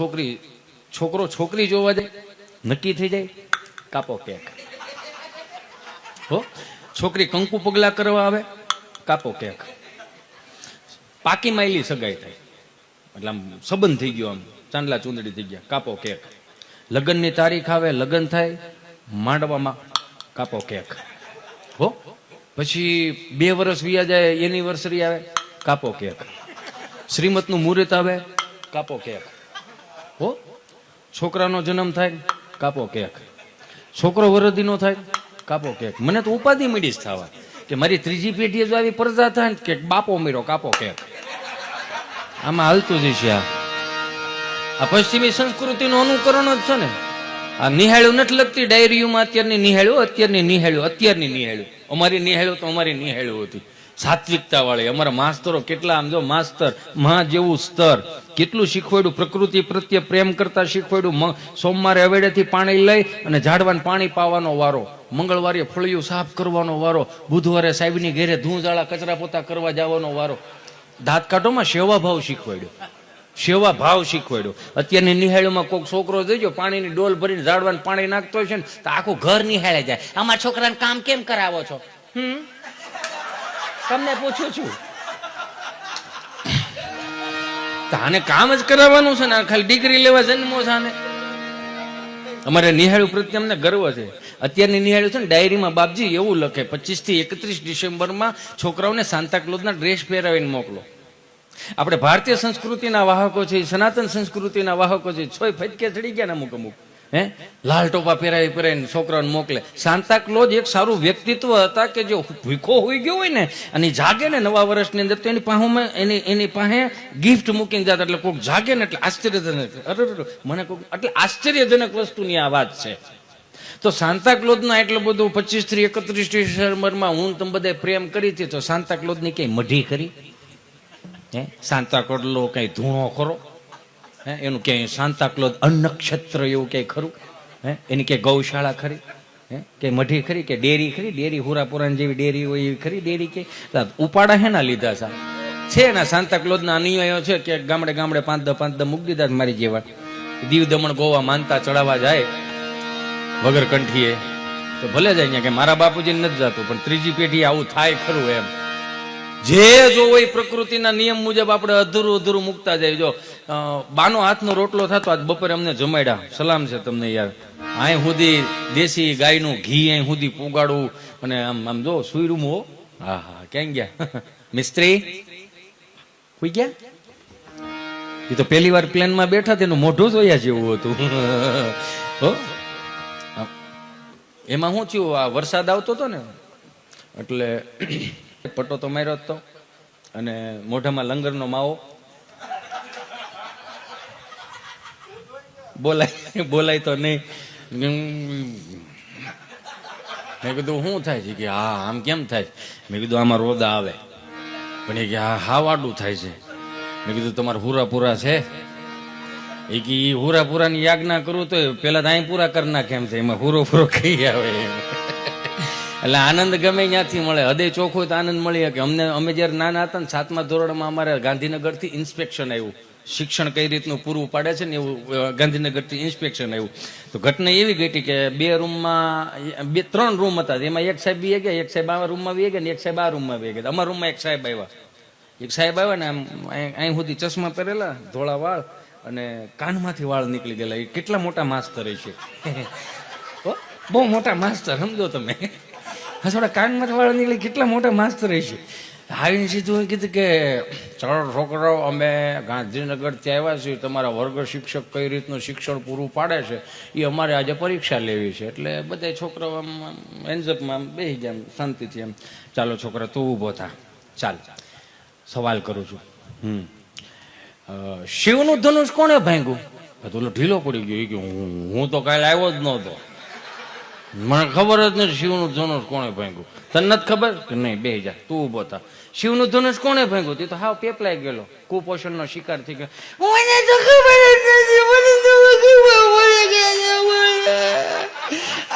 છોકરી, છોકરો છોકરી જોવા જાય, નક્કી થઈ જાય, કાપો કેક. હો? છોકરી કંકુ પગલા કરવા આવે, કાપો કેક. પાકી માયલી સગાઈ થાય. એટલે આમ સંબંધ થઈ ગયો આમ, ચાંદલા ચૂંદડી થઈ ગયા, કાપો કેક. લગ્નની તારીખ આવે, લગ્ન થાય, માંડવામાં કાપો કેક. હો? પછી બે વર્ષ વ્યા જાય એનિવર્સરી આવે, કાપો કેક. શ્રીમતનું મુહૂર્ત આવે, કાપો કેક. હો? છોકરાનો જન્મ થાય, કાપો કેક. છોકરો વરદીનો થાય, કાપો કેક. મને તો ઉપાધિ મળી જ થવા કે મારી ત્રીજી પેઢીએ જો આવી પ્રજા થાય ને કે બાપો મેળો કાપો કેક. આમાં હાલતું જ છે આ. પશ્ચિમી સંસ્કૃતિનું અનુકરણ જ છે ને. આ નિહાળ્યું નથી લગતી ડાયરીઓમાં અત્યારની નિહાળ્યું અત્યારની નિહાળ્યું અત્યારની નિહાળ્યું. અમારી નિહાળ્યું તો અમારી નિહાળ્યું હતી. સાત્વિકતા વાળી અમારા માસ્તરો કેટલા આમ જો માસ્તર મા જેવું સ્તર. કેટલું શીખવાડ્યું? પ્રકૃતિ પ્રત્યે પ્રેમ કરતા શીખવાડ્યું. સોમવારે અવેડેથી પાણી લઈ અને ઝાડવાને પાણી પાવાનો વારો. મંગળવારે ફળિયું સાફ કરવાનો વારો. બુધવારે સાહેબની ઘેરે ધૂંઝાળા કચરા પોતા કરવા જવાનો વારો. દાંત કાઢોમાં સેવા ભાવ શીખવાડ્યો. સેવા ભાવ શીખવાડ્યો. અત્યારની નિહાળીમાં કોઈક છોકરો જોઈજો પાણીની ડોલ ભરીને ઝાડવાને પાણી નાખતો હોય છે ને, તો આખું ઘર નિહાળે જાય. આમાં છોકરાને કામ કેમ કરાવો છો? હમ? તમને પૂછું છું. તાને કામ જ કરાવવાનું છે ને? ખાલી ડિગ્રી લેવા જન્મો છે આને. અમારે નિહાળ્યું પ્રત્યે અમને ગર્વ છે. અત્યારની નિહાળ્યું છે ને, ડાયરીમાં બાપજી એવું લખે પચીસથી એકત્રીસ ડિસેમ્બરમાં છોકરાઓને સાંતાક્લોઝના ડ્રેસ પહેરાવીને મોકલો. આપણે ભારતીય સંસ્કૃતિના વાહકો છે, સનાતન સંસ્કૃતિના વાહકો છે, છોય ફટકે ચડી ગયા ને અમુક અમુક. હે? લાલ ટોપા પહેરાવી પહેરાવીને છોકરાઓને મોકલે. સાંતાક્લોઝ એક સારું વ્યક્તિત્વ હતા કે જે ભૂખો હોઈ ગયો હોય ને, અને જાગે ને નવા વર્ષની અંદર તો એની પાસે એની એની પાસે ગિફ્ટ મૂકીને જતા એટલે કોઈક જાગે ને એટલે આશ્ચર્યજનક. અરે મને કોઈક એટલે આશ્ચર્યજનક વસ્તુની આ વાત છે. તો સાંતા ક્લોઝના એટલું બધું પચીસથી એકત્રીસ ડિસેમ્બરમાં હું તમે બધા પ્રેમ કરી હતી તો સાંતાક્લોઝની કઈ મઢી કરી? હે? સાંતા કડલો કઈ ધૂણો ખરો હે, એનું ક્યાંય સાંતા ક્લોઝ અન્નક્ષેત્ર એવું ક્યાંય ખરું? હે, એની ક્યાંય ગૌશાળા ખરી? હે, કે મઢી ખરી? કે ડેરી ખરી? ડેરી હુરાપુરાણ જેવી ડેરી હોય એવી ખરી ડેરી કે? ઉપાડા ઉપાડા હેના લીધા સા છે ને સાંતા ક્લોઝના અનુયાયો છે કે ગામડે ગામડે પાંચ દસ પાંચ દસ મૂકી દીધા મારી જેવા. દીવ દમણ ગોવા માનતા ચડાવવા જાય વગર કંઠીએ તો ભલે જાય કે મારા બાપુજી નથી જતું, પણ ત્રીજી પેઢી આવું થાય ખરું એમ. જે જો હોય પ્રકૃતિના નિયમ મુજબ આપણે અધૂરું અધૂરું મૂકતા જાય. જો બાનો હાથનો રોટલો થતો આજ બપોરે અમને જમાડ્યા સલામ છે તમને યાર. અહીં સુધી દેશી ગાયનું ઘી અહીં સુધી પુગાડવું અને આમ આમ જો સુઈરું હો. હા હા, ક્યાં ગયા? મિસ્ત્રી? હુઈ ગયા? એ તો પહેલી વાર પ્લેનમાં બેઠા તેનું મોઢું જોયા જેવું હતું. હો? એમાં શું થયું? આ વરસાદ આવતો હતો ને? એટલે પટ્ટો તો માર્યો જ તો. અને મોઢામાં લંગરનો માવો. બોલાય બોલાય તો નહીં. મેં કીધું, શું થાય છે? કે, હા, આમ કેમ થાય? મેં કીધું, આમાં રોદા આવે. પણ એ કે, હા હા, વાડું થાય છે. મેં કીધું, તમારા હુરા પૂરા છે? એ કે એ હુરા પૂરાની યાજ્ઞા કરું તો પેલા તો અહીં પૂરા કરી નાખે એમ છે એમાં હુરો પૂરો કઈ આવે એમ. એટલે આનંદ ગમે ત્યાંથી મળે. હૃદય ચોખ્ખું તો આનંદ મળી શકે. અમને, અમે જ્યારે નાના હતા ને, સાતમા ધોરણમાં અમારે ગાંધીનગરથી ઇન્સ્પેક્શન આવ્યું. શિક્ષણ કઈ રીતનું પૂરું પાડે છે ને એવું ગાંધીનગરથી ઇન્સ્પેક્શન આવ્યું. તો ઘટના એવી ઘટી કે બે રૂમમાં, બે, ત્રણ રૂમ હતા. એમાં એક સાહેબ બી ગયા, એક સાહેબ આ રૂમમાં બી ગયા ને એક સાહેબ આ રૂમમાં બી ગયા. અમારા રૂમમાં એક સાહેબ આવ્યા. એક સાહેબ આવ્યા ને આમ અહીં સુધી ચશ્મા પહેરેલા, ધોળા વાળ અને કાનમાંથી વાળ નીકળી ગયેલા. એ કેટલા મોટા માસ્તર છે બહુ મોટા માસ્તર, સમજો તમે. થોડા કાનમાંથી વાળ નીકળી કેટલા મોટા માસ્તર છે. આવીને સીધું કીધું કે ચાલો છોકરાઓ અમે ગાંધીનગરથી આવ્યા છીએ. તમારા વર્ગ શિક્ષક કઈ રીતનું શિક્ષણ પૂરું પાડે છે? એ અમારે આજે પરીક્ષા લેવી છે. એટલે બધા છોકરાઓ આમ એન્ઝપમાં બેસી ગયા શાંતિથી એમ ચાલો છોકરા તું ઊભો થા. ચાલ. સવાલ કરું છું. હમ. શિવનું ધનુષ કોણે ભાંગ્યું? તો ઢીલો પડી ગયો. કે હું હું તો કાલે આવ્યો જ નહોતો. મને ખબર જ નથી શિવનું ધનુષ કોણે ભાંગ્યું. તને નથી ખબર? કે નહીં બે જા, તું ઊભો થા. શિવનું ધનુષ કોણે ભાંગ્યું? તે તો હાવ પેપલાઈ ગયેલો. કુપોષણનો શિકાર થઈ ગયો. મને તો ખબર જ નથી, મને તો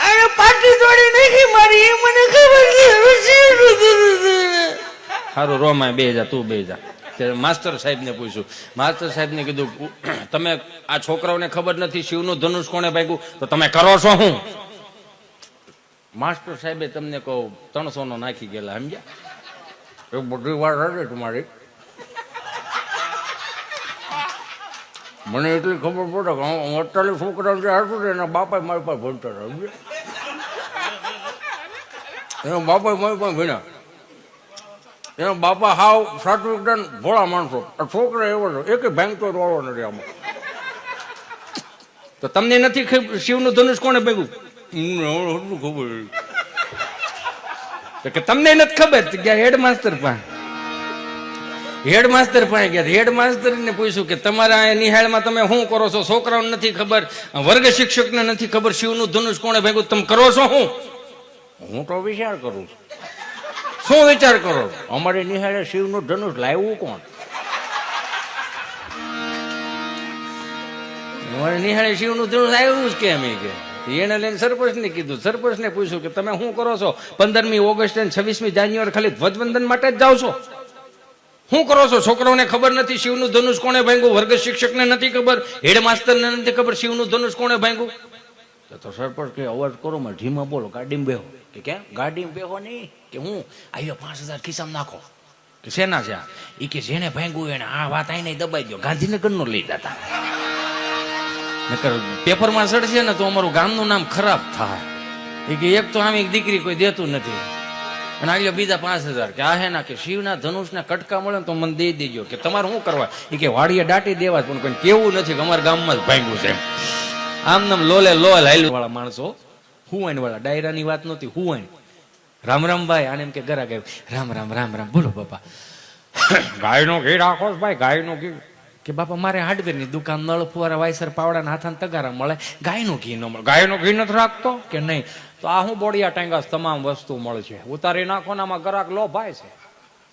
અરે પાટી તોડી નાખી મારી, એ મને ખબર છે શિવનું ધનુષ સારું રોમાય બે જા, તું બે જા. ત્યારે માસ્તર સાહેબને પૂછ્યું. માસ્તર સાહેબને કીધું તમે આ છોકરાઓને ખબર નથી શિવનું ધનુષ કોણે ભાગ્યું? તો તમે કરો છો શું માસ્ટર સાહેબે તમને કહું ત્રણસો નો નાખી ગયેલા, સમજ્યા? એ બધી વાર હતી તમારી મને એટલી ખબર પડે કે હું અડતાલીસ છોકરા જે હતું ને એના બાપા મારી પાસે ભણતા હતા? એના બાપા મારી પાસે ભણ્યા. એના બાપા હાવ સાત્વિક ભોળા માણસો. છોકરા એવો છે એક ભાંગતો વાળો નથી આમાં. તો તમને નથી શિવનું ધનુષ કોને ભેગું? શું ખબર. કે તમને નથી ખબર ગયા હેડ માસ્તર પાસે. હેડ માસ્તર પાસે ગયા. હેડ માસ્તર ને પૂછ્યું કે તમારા અહીંયા નિહાળમાં તમે શું કરો છો? છોકરાઓને નથી ખબર, વર્ગ શિક્ષકને નથી ખબર, શિવનું ધનુષ કોણે ભેગું? તમે કરો છો શું? હું તો વિચાર કરું છું. શું વિચાર કરો? અમારે નિહાળે શિવનું ધનુષ, લાવ્યું કોણ? અમારે નિહાળે શિવનું ધનુષ આવ્યું જ કેમ કે? એને લઈને સરપંચને કીધું. સરપંચને પૂછ્યું કે તમે શું કરો છો? પંદરમી ઓગસ્ટ અને છવ્વીસમી જાન્યુઆરી ખાલી ધ્વજવંદન માટે જ જાઓ છો? શું કરો છો? છોકરાઓને ખબર નથી, શિવનું ધનુષ કોણે ભાંગ્યું? વર્ગ શિક્ષકને નથી ખબર હેડમાસ્તરને નથી ખબર શિવનું ધનુષ કોણે ભાંગ્યું? તો સરપંચ કે, અવાજ કરો માં ધીમા બોલો, ગાડીમાં બેહો. કે કેમ? ગાડીમાં બેહો નહીં? કે હું? આવ્યો પાંચ હજાર ખિસ્સામાં નાખો. કે શેના છે આ? ઈ કે જેને ભાંગ્યું એને, આ વાત આઈને દબાઈ દો ગાંધીનગરનો લઈ જતા. નકર પેપરમાં ચડશે ને તો અમારું ગામનું નામ ખરાબ થાય. એ કે એક તો આમ એક દીકરી કોઈ દેતું નથી. અને આગળ બીજા પાંચ હજાર કે આ હે ના કે શિવના ધનુષના કટકા મળે ને તો મને દઈ દેજો. કે તમારે શું કરવા? એ કે વાડીએ દાટી દેવા પણ કોઈ કેવું નથી કે અમારા ગામમાં જ ભાંગ્યું છે આમ નામ લોલે લોલ હાલ્યું વાળા માણસો હુવાઈન વાળા? ડાયરાની વાત નહોતી હુવાઈન રામ રામભાઈ આને એમ કે ગરા ગયું રામ રામ રામ રામ, બોલો બાપા. ગાયનો ઘી રાખો ભાઈ, ગાયનો ઘી. કે બાપા મારે હાર્ડવેરની દુકાન નળ ફુવારા વાયસર પાવડા હાથાને તગારા મળે. ગાયનું ઘી ન મળે. ગાયનું ઘી નથી રાખતો કે નહીં? તો આ હું બોડિયા ટાંગાસ તમામ વસ્તુ મળશે. ઉતારી નાખો ને આમાં ગરાક લો, ભાઈ છે.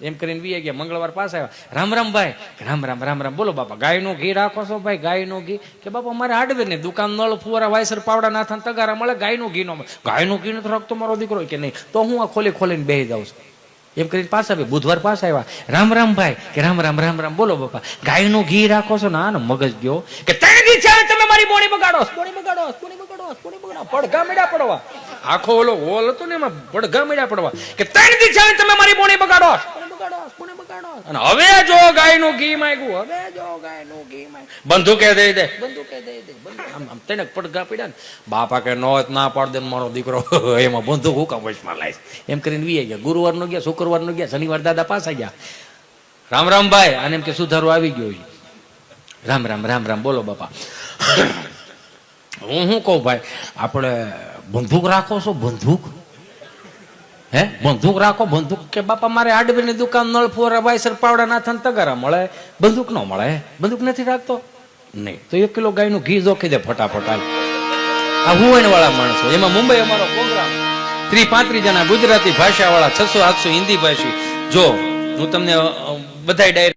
એમ કરીને વી ગયા, મંગળવાર પાસે આવ્યા. રામ રામ ભાઈ. રામ રામ રામ રામ. બોલો બાપા, ગાયનું ઘી રાખો છો ભાઈ? ગાયનું ઘી? કે બાપા મારે હાર્ડવેરની દુકાન નળ ફુવારા વાયસર પાવડા નાથાને તગારા મળે, ગાયનું ઘી ન મળે. ગાયનું ઘી નથી રાખતો મારો દીકરો કે નહીં? તો હું આ ખોલી ખોલીને બેસી જાઉં છું. એમ કરીને પાછા આવ્યા. બુધવાર પાછા આવ્યા. રામ રામ ભાઈ, કે રામ રામ રામ રામ. બોલો બાપા, ગાયનું ઘી રાખો છો ના મગજ ગયો કે દી છે તમે મારી બોડી બગાડો બોડી બગાડો બોડી બગાડો બોડી બગાડો પડઘા મેડા પડવા. આખો ઓલો હોલ હતો ને એમાં પડઘા મેડા પડવા. કે દી છે તમે મારી બોડી બગાડો બગાડો અને હવે જો ગાયનું ઘી માંગ્યું હવે જો ગાયનું ઘી માંગ્યું. બંદૂકે દઈ દે બંદૂકે દઈ દે. આમ આમ તેને પડઘા પડ્યા ને. બાપા કે નો ના પાડ દે મારો દીકરો. એમાં બંદૂક હું કમશમાં લાવીશ એમ કરીને વી ગયા. ગુરુવાર નો ગયા શુક્રવાર નો ગયા શનિવાર દાદા પાસે ગયા. રામ રામ ભાઈ આને એમ કે સુધારો આવી ગયો છે. રામ રામ રામ રામ બોલો બાપા. હું શું કહું ભાઈ? આપણે બંદૂક રાખો છો બંદૂક? હે? બંદૂક રાખો, બંદૂક કે બાપા, મારે આડવી ની દુકાન નળ ફોરા બાયસર પાવડા નાથન તગારા મળે. બંદૂક ન મળે બંદૂક નથી રાખતો? નહીં. તો એક કિલો ગાયનું ઘી જોખી દે ફટાફટ. આ હુવન વાળા માણસો, એમાં મુંબઈ અમારો પ્રોગ્રામ ત્રી પાંત્રીસ જણા ગુજરાતી ભાષા વાળા છસો આઠસો હિન્દી ભાષી. જો, હું તમને બધા ડાયરેક્ટ